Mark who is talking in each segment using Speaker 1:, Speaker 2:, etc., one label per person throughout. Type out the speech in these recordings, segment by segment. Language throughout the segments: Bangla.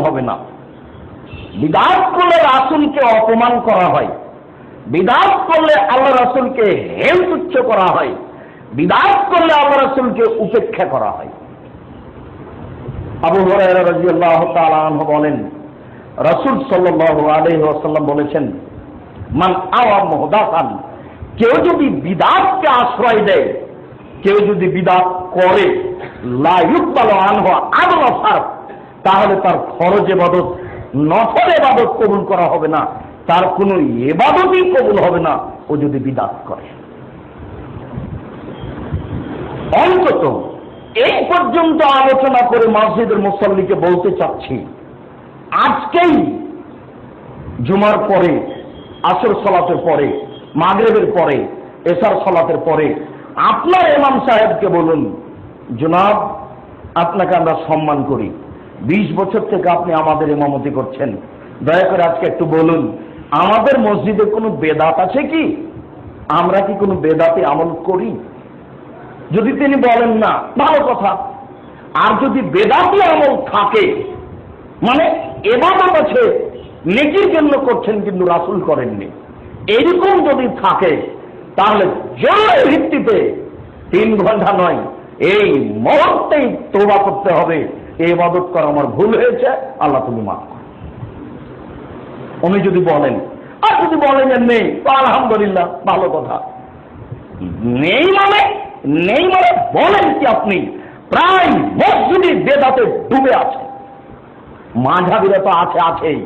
Speaker 1: হবে না। বিদাত করলে রাসুলকে অপমান করা হয়। বিদাত করলে আল্লাহ রাসুলকে হেল তুচ্ছ করা হয়। বিদাত করলে আল্লাহ রাসুলকে উপেক্ষা করা হয়। আবু আনহু বলেন, রাসূল আলাইহি বলেছেন, মান আওয়া মুহদাসান কেউ যদি বিদাতকে আশ্রয় দেয়, কেউ যদি বিদাত করে, লা ইউকবালু আনহু আদল সারফ তাহলে তার খরচ এবাদত, নফল এবাদত কবুল করা হবে না। তার কোনো এবাদতই কবুল হবে না, ও যদি বিদাত করে। অন্তত এই পর্যন্ত আলোচনা করে মসজিদের মুসল্লিকে বলতে চাচ্ছি, আজকেই জুমার পরে, আসর সলাতের পরে, মাগরেবের পরে, এসার সলাতের পরে, আপনার ইমাম সাহেবকে বলুন, জনাব, আপনাকে আমরা সম্মান করি। বিশ বছর থেকে আপনি আমাদের ইমামতি করছেন। দয়া করে আজকে একটু বলুন, আমাদের মসজিদে কোনো বেদাত আছে কি? আমরা কি কোনো বেদাতে আমল করি? যদি তিনি বলেন না, ভালো কথা। আর যদি বেদাতি আমল থাকে মানে এবাদত আছে, নেকির জন্য করছেন কিন্তু রাসুল করেননি। এরকম যদি থাকে, তাহলে জোরের ভিত্তিতে তিন ঘণ্টা নয়, এই মুহূর্তেই তোবা করতে হবে। এই ইবাদত করা আমার ভুল হয়েছে, আল্লাহ তুমি মাফ করো। উনি যদি বলেন, আর যদি বলেন যে নেই আলহামদুলিল্লাহ, ভালো কথা। নেই মানে নেই মানে বলেন কি আপনি, প্রায় মসজিদে বেদাতে ডুবে আছে মাঝাবিরা তো আছে, আছেই।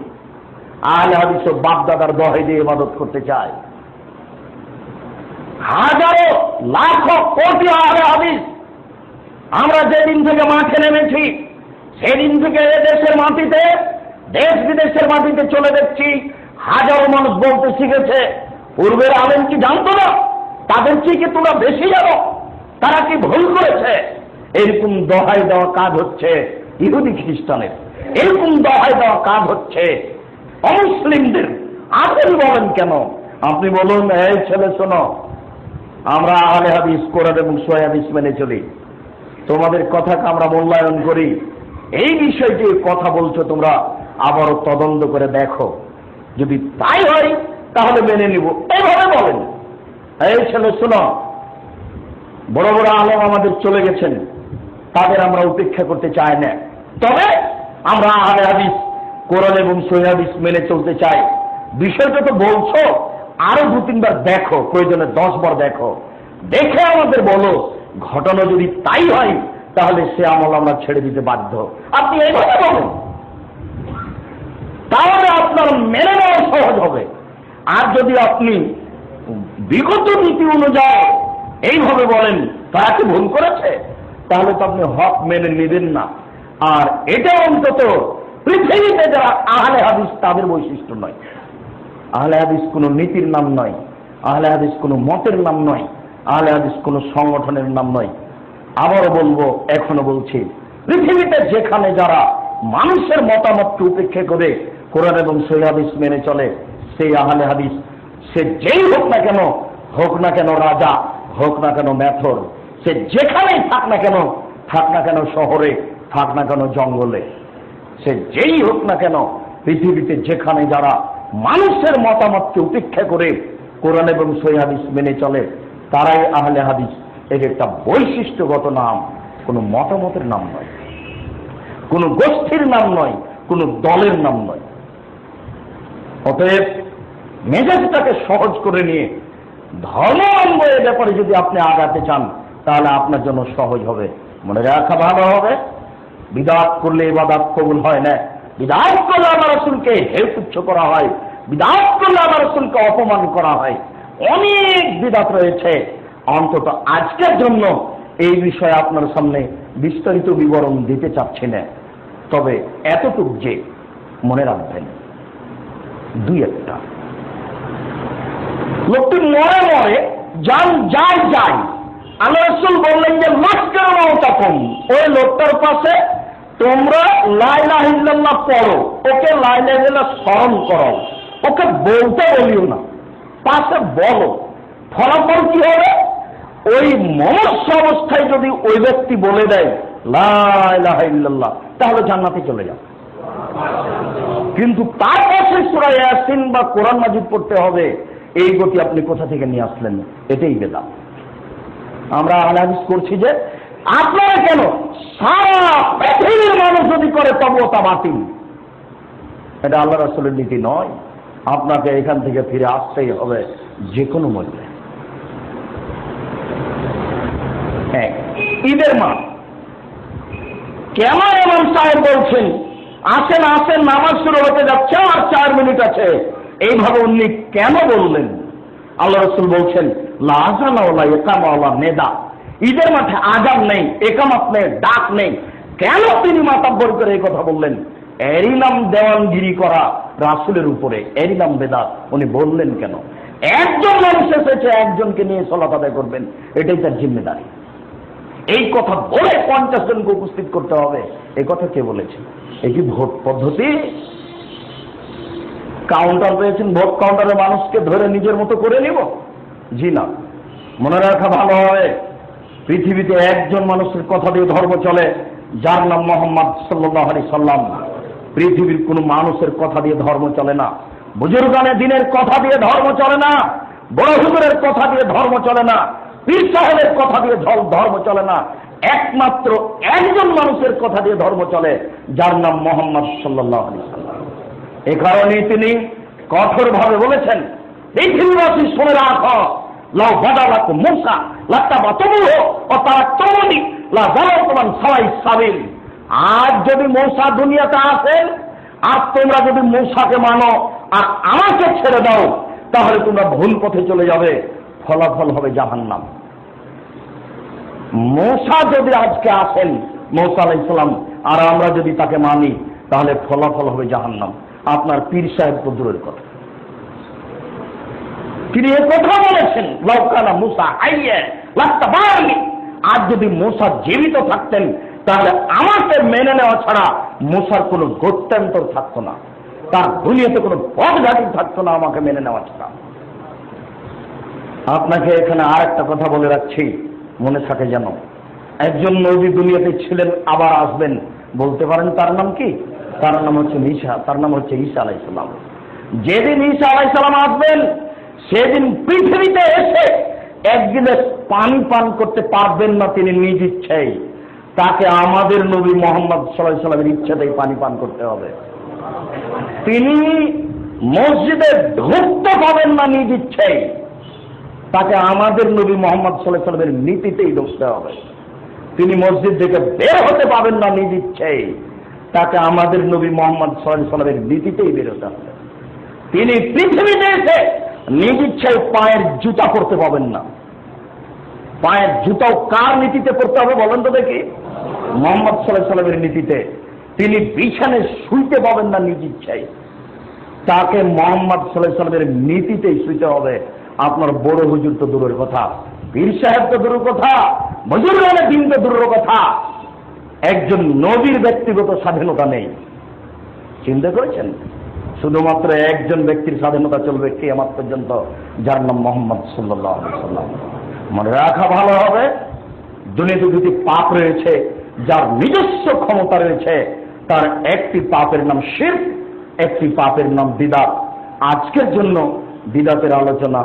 Speaker 1: আহলে হাদিস বাপ দাদার দহে দিয়ে ইবাদত করতে চায়। হাজারো, লাখ, কোটি আহলে হাদিস। আমরা যেদিন থেকে মাঠে নেমেছি সেদিন থেকে দেশের মাটিতে, দেশ বিদেশের মাটিতে চলে দেখছি হাজারো মানুষ বলতে শিখেছে, পূর্বের আলেম কি জানতো না? তাদের চেয়ে কি তোমরা বেশি জানো? তারা কি ভুল করেছে? এরকম দহাই দেওয়া কাজ হচ্ছে ইহুদি খ্রিস্টানের। এরকম দহাই দেওয়া কাজ হচ্ছে অমুসলিমদের। আপনি বলেন কেন? আপনি বলুন, এই ছেলে, শোনো, আমরা আহলে হাদিস কোরআন এবং সোয়া হাদিস মেনে চলি। তোমাদের কথাকে আমরা মূল্যায়ন করি। এই বিষয়টি কথা বলছো তোমরা, আবারও তদন্ত করে দেখো। যদি তাই হয়, তাহলে মেনে নিব। এইভাবে বলেন। এই ছেলে শোনো। বড় বড় আলম আমাদের চলে গেছেন। তাদের আমরা উপেক্ষা করতে চাই না। তবে আমরা আহলে হাদিস, কোরআন এবং সহিদিস মেনে চলতে চাই। বিষয়টা তো বলছো, আরও দু তিনবার দেখো, প্রয়োজনে দশ বার দেখো। দেখে আমাদের বলো, ঘটনা যদি তাই হয় তাহলে সে আমল আমরা ছেড়ে দিতে বাধ্য। আপনি এইভাবে বলেন। তাহলে আপনার মেনে নেওয়া সহজ হবে। আর যদি আপনি বিগত নীতি অনুযায়ী এইভাবে বলেন তারা কি ভুল করেছে? তাহলে তো আপনি হক মেনে নেবেন না। আর এটা অন্তত পৃথিবীতে যারা আহলে হাদিস, তাদের বৈশিষ্ট্য নয়। আহলে হাদিস কোনো নীতির নাম নয়। আহলে হাদিস কোনো মতের নাম নয়। আহলে হাদিস কোনো সংগঠনের নাম নয়। আবারও বলব, এখনও বলছি, পৃথিবীতে যেখানে যারা মানুষের মতামতকে উপেক্ষা করে কোরআন এবং সহি হাদিস মেনে চলে, সেই আহলে হাদিস, সে যেই হোক না কেন, হোক না কেন রাজা, হোক না কেন ম্যাথর সে যেখানেই থাক না কেন, থাক না কেন শহরে, থাক না কেন জঙ্গলে, সে যেই হোক না কেন, পৃথিবীতে যেখানে যারা মানুষের মতামতকে উপেক্ষা করে কোরআন এবং সহি হাদিস মেনে চলে, তারাই আহলে হাদিস। এর একটা বৈশিষ্ট্যগত নাম, কোনো মতামতের নাম নয়। কোনো গোষ্ঠীর নাম নয়, কোনো দলের নাম নয়। অতএব মেজাজটাকে সহজ করে নিয়ে ধর্মাঙ্গ এ ব্যাপারে যদি আপনি আগাতে চান, তাহলে আপনার জন্য সহজ হবে। মনে রাখা ভালো হবে। বিদাত করলে এবাদাত কবুল হয় না। বিদাত করলে আমার রসুলকে হেতুচ্ছ করা হয়। বিদাত করলে আমার রসুলকে অপমান করা হয়। অনেক বিদাত রয়েছে। অন্তত আজকের জন্য এই বিষয়ে আপনার সামনে বিস্তারিত বিবরণ দিতে চাচ্ছি না। তবে এতটুক যে মনে রাখবেন, দুই একটা। লোকটি মরে মরে যান বললেন যে তখন ওই লোকটার পাশে তোমরা লাইলাহিল্লাহ পড়ো, ওকে লাইলাহিল্লাহ স্মরণ করো, ওকে বলতে বলিও না, পাশে বলো, ফলাফল কি হবে? ওই মমস্য অবস্থায় যদি ওই ব্যক্তি বলে দেয় লাইলাহিল্লাহ তাহলে জান্নাতে চলে যাও। কিন্তু তার পাশে সুরা ইয়াসিন বা কোরআন মাজিদ পড়তে হবে, এই গতি আপনি কোথা থেকে নিয়ে আসলেন? এটাই বেদাত। আমরা আনালিস করছি যে, আপনারা কেন সারা পৃথিবীর মানুষ যদি করে, তবুও তা বাতিল। এটা আল্লাহ রাসুলের নীতি নয়। আপনাকে এখান থেকে ফিরে আসতেই হবে যে কোনো মূল্যে। হ্যাঁ ঈদের মাস কেমন এমন সাহেব বলছেন, আসেন আসেন, নামাজ শুরু হতে যাচ্ছে, আর চার মিনিট আছে। এইভাবে উনি কেন বললেন? আল্লাহ রসুল বলছেন একামাওয়ালা ঈদের মাঠে নেই, একামাত নেই, ডাক নেই। কেন তিনি মাতাব্বর করে এই কথা বললেন? এরই নাম দেওয়ানগিরি করা রাসুলের উপরে, এরই নাম উনি বললেন কেন? একজন মানুষ এসেছে, একজনকে নিয়ে আদায় করবেন, এটাই তার জিম্মেদারি। এই কথা বলে পঞ্চাশ জনকে উপস্থিত করতে হবে। এই কথা কে বলেছে? এই কি ভোট পদ্ধতি? কাউন্টার পেয়েছেন, ভোট কাউন্টারে মানুষকে ধরে নিজের মতো করে নিব? জি না। মনে রাখা ভালো হয় পৃথিবীতে একজন মানুষের কথা দিয়ে ধর্ম চলে, যার নাম মোহাম্মদ সাল্লাহ আলি সাল্লাম। পৃথিবীর কোন মানুষের কথা দিয়ে ধর্ম চলে না। বুজুর্গানে দিনের কথা দিয়ে ধর্ম চলে না। বড় হুজুরের কথা দিয়ে ধর্ম চলে না। পীর সাহেবের কথা দিয়ে ধর্ম চলে না। একমাত্র একজন মানুষের কথা দিয়ে ধর্ম চলে, যার নাম মোহাম্মদ সাল্লাহ এ কারণেই তিনি কঠোরভাবে বলেছেন, পৃথিবীবাসী শুনে রাখ, লাউ বাদালাক মুসা লাত্তা বা তবুহ ও তারা তমনি, লা জালাতমান সবাই সাবিল। আজ যদি মৌসা দুনিয়াতে আসেন, আর তোমরা যদি মৌসাকে মানো, আর আমাকে ছেড়ে দাও, তাহলে তোমরা ভুল পথে চলে যাবে। ফলাফল হবে জাহান্নাম। মৌসা যদি আজকে আসেন, মৌসা আলাই ইসলাম আর আমরা যদি তাকে মানি, তাহলে ফলাফল হবে জাহান্নাম। আপনার পীর সাহেব তো কথা। তিনি এ কথা বলেছেন লৌকানা মুসা আইয়ে লাস্তা বাড়ি আর যদি মুসা জীবিত থাকতেন, তাহলে আমাকে মেনে নেওয়া ছাড়া মুসার কোনো গত্যান্তর থাকতো না। তার দুনিয়াতে কোনো পথঘাটি থাকতো না আমাকে মেনে নেওয়া ছাড়া। আপনাকে এখানে আর একটা কথা বলে রাখছি, মনে থাকে যেন। একজন নবী দুনিয়াতে ছিলেন, আবার আসবেন। বলতে পারেন তার নাম কি? তার নাম হচ্ছে ঈশা তার নাম হচ্ছে ঈশা আলাইসালাম যেদিন ঈশা আলাইসালাম আসবেন, সেদিন পৃথিবীতে এসে এক গিলাস পানি পান করতে পারবেন না তিনি নিজ ইচ্ছাই। তাকে আমাদের নবী মোহাম্মদ সাল্লাহ সাল্লামের ইচ্ছাতেই পানি পান করতে হবে। তিনি মসজিদে ঢুকতে পাবেন না নিজ ইচ্ছাই। তাকে আমাদের নবী মোহাম্মদ সাল্লামের নীতিতেই ঢুকতে হবে তিনি মসজিদ থেকে বের হতে পাবেন না নিজ ইচ্ছাই। তাকে আমাদের নবী মোহাম্মদ সাল্লামের নীতিতেই বেরোতে হবে। তিনি পৃথিবীতে এসে নিজ ইচ্ছায় পায়ের জুতা পরতে পাবেন না। পায়ের জুতাও কার নীতিতে পড়তে হবে বলেন তো দেখি? মোহাম্মদ সাল্লাহ সাল্লামের নীতিতে। তিনি বিছানে শুইতে পাবেন না নিজ ইচ্ছায় তাকে মোহাম্মদ সাল্লাহ সাল্লামের নীতিতেই শুইতে হবে। আপনার বড় হুজুর তো দূরের কথা, পীর সাহেব তো দূরের কথা বুজুর্গানে দিন তো দূরের কথা। একজন নবীর ব্যক্তিগত স্বাধীনতা নেই। চিন্তা করেছেন? শুধুমাত্র একজন ব্যক্তির স্বাধীনতা চলবে কে আমার পর্যন্ত? যার নাম মোহাম্মদ সাল্লাহ সাল্লাম মনে রাখা ভালো হবে দুনিয়াতে দুটি পাপ রয়েছে, যার নিজস্ব ক্ষমতা রয়েছে, তার একটি পাপের নাম শির একটি পাপের নাম বিদাত। আজকের জন্য বিদাতের আলোচনা